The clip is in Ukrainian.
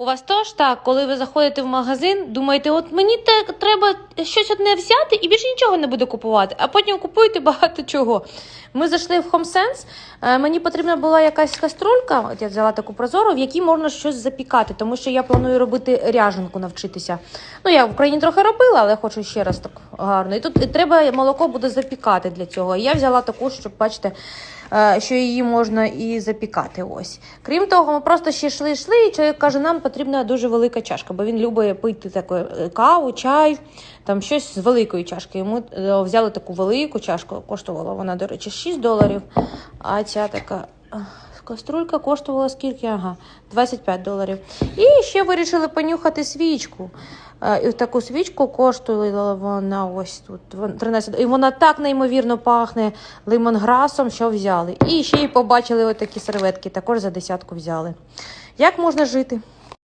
У вас теж так, коли ви заходите в магазин, думаєте, от мені те треба щось одне взяти і більше нічого не буду купувати, а потім купуєте багато чого. Ми зайшли в HomeSense, е, мені потрібна була якась каструлька, от я взяла таку прозору, в якій можна щось запікати, тому що я планую робити ряженку навчитися. Ну, я в Україні трохи робила, але хочу ще раз так гарно. І тут треба молоко буде запікати для цього. Я взяла таку, щоб бачите, е, що її можна і запікати. Ось. Крім того, ми просто ще йшли, йшли, і чоловік каже, нам потрібна дуже велика чашка, бо він любить пити таку е, каву, чай, там щось з великої чашки. Йому е, взяли таку велику чашку, коштувала вона, до речі, 6 доларів. А ця така. Каструлька коштувала скільки? Ага, 25 доларів. І ще вирішили понюхати свічку. Е, І таку свічку коштувала вона ось тут вон- 13. І вона так неймовірно пахне лимонграсом, що взяли. І ще й побачили отакі серветки, також за десятку взяли. Як можна жити?